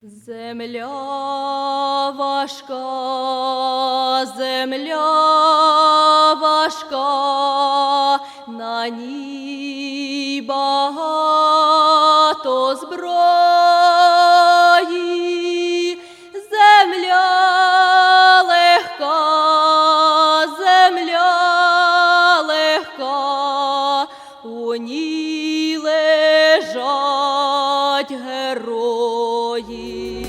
Земля важка, земля важка, на ній багато зброї, земля легка, земля легка, у ній герої.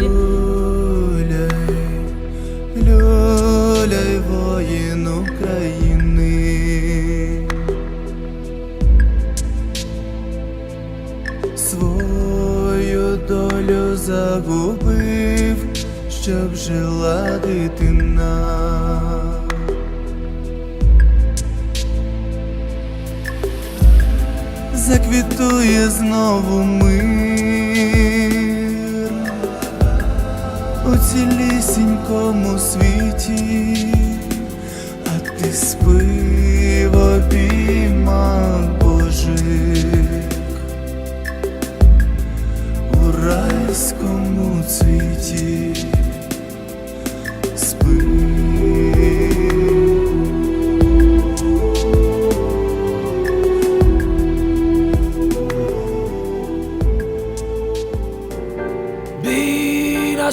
Люляй, люляй, воїн України. Свою долю загубив, щоб жила дитина. Заквітує знову мир цілісінькому світі, а ти спи в обіймах Божих у райському цвіті.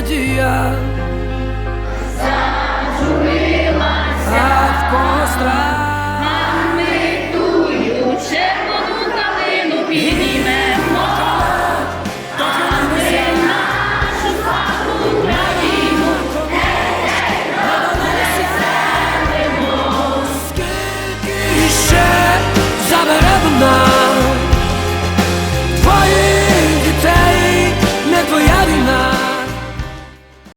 Когось зажурилася а в когось страх.